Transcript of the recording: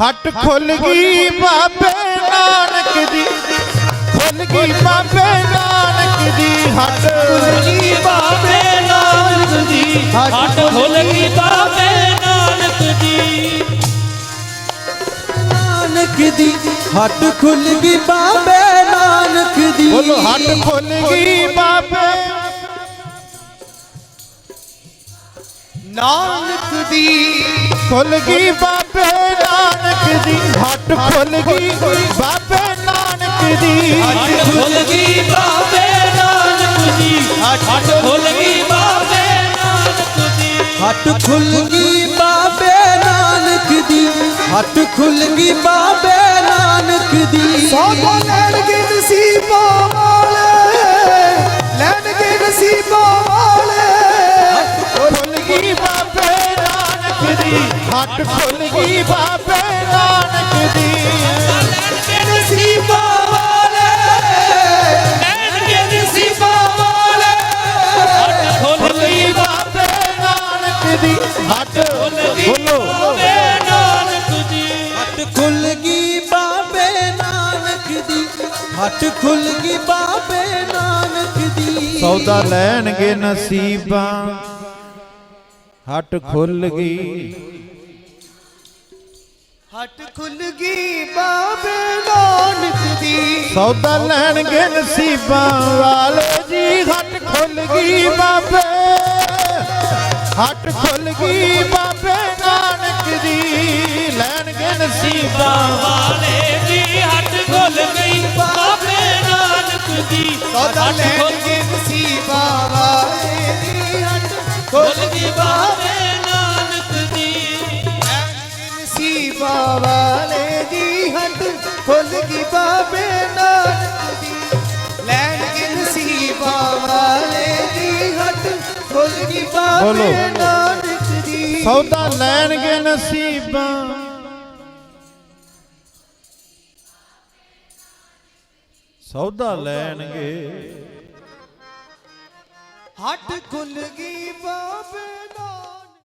ਹੱਟ ਖੁੱਲ ਗਈ ਬਾਬੇ ਨਾਨਕ ਦੀ। ਖੁੱਲ ਗਈ ਬਾਬੇ ਨਾਨਕ ਦੀ। ਹੱਟ ਜੀ ਬਾਬੇ ਨਾਨਕ ਦੀ। ਹੱਟ ਖੁੱਲ ਗਈ ਬਾਬੇ ਨਾਨਕ ਦੀ। ਨਾਨਕ ਦੀ। ਹੱਟ ਖੁੱਲ ਗਈ ਬਾਬੇ ਨਾਨਕ ਦੀ। ਬੋਲੋ ਹੱਟ ਖੁੱਲ ਗਈ ਬਾਬੇ ਨਾਨਕ ਦੀ ਖੁੱਲ ਗਈ ਬਾਬੇ ਨਾਨਕ ਦੀ ਹੱਟ ਖੁੱਲ ਗਈ ਬਾਬੇ ਨਾਨਕ ਦੀ। ਹੱਟ ਖੁੱਲ ਗਈ ਬਾਬੇ ਨਾਨਕ ਦੀ ਹੱਟ ਖੁੱਲ ਗਈ ਬਾਬੇ ਨਾਨਕ ਦੀ। ਹੱਟ ਖੁੱਲ ਗਈ ਬਾਬੇ ਨਾਨਕ ਦੀ ਹੱਟ ਖੁੱਲ ਗਈ ਬਾਬੇ ਨਾਨਕ ਦੀ। ਸੌਦਾ ਲੈਣਗੇ ਹੱਟ ਖੁੱਲ ਗਈ ਬਾਬੇ ਨਾਨਕ ਦੀ। ਨਸੀਬਾਂ ਵਾਲੇ। ਲੈਣਗੇ ਨਸੀਬਾਂ ਵਾਲੇ। ਹੱਟ ਖੁੱਲ ਗਈ ਬਾਬੇ ਨਾਨਕ ਦੀ। ਹੱਟ ਬਾਬੇ ਨਾਨਕ ਦੀ। ਹੱਟ ਖੁੱਲ ਗਈ ਬਾਬੇ ਨਾਨਕ ਦੀ। ਹੱਟ ਖੁੱਲ ਗਈ ਬਾਬੇ ਨਾਨਕ ਦੀ। ਸੌਦਾ ਲੈਣਗੇ ਨਸੀਬਾਂ। ਹੱਟ ਖੁੱਲ ਗਈ। ਹੱਟ ਖੁੱਲ ਗਈ ਬਾਬੇ ਨਾਨਕ ਦੀ। ਸੌਦਾ ਲੈਣਗੇ ਨਸੀਬਾਂ ਵਾਲੇ ਜੀ। ਹੱਟ ਖੁੱਲ ਗਈ ਬਾਬੇ ਹੱਟ ਖੁੱਲ ਗਈ ਬਾਬੇ ਨਾਨਕ ਦੀ। ਲੈਣਗੇ ਨਸੀਬਾਂ ਵਾਲੇ ਦੀ ਹੱਟ ਖੁੱਲ ਗਈ ਬਾਬੇ ਨਾਨਕ ਦੀ। ਸੌਦਾ ਲੈਣਗੇ ਨਸੀਬਾਂ ਵਾਲੇ ਦੀ ਹੱਟ ਖੁੱਲ ਗਈ ਬਾਬੇ ਨਸੀਬਾਂ ਵਾਲੇ ਦੀ ਹੱਟ ਖੁੱਲ ਗਈ ਬਾਬੇ ਨਾਨਕ ਦੀ। ਲੈਣਗੇ ਨਸੀਬਾਂ ਵਾਲੇ ਦੀ ਹੱਟ ਖੁੱਲ ਗਈ ਬਾਬੇ। ਨਾਨਕ ਦੀ। ਸੌਦਾ ਲੈਣਗੇ ਨਸੀਬਾਂ। ਸੌਦਾ ਲੈਣਗੇ ਹੱਟ ਖੁੱਲ ਗਈ ਬਾਬੇ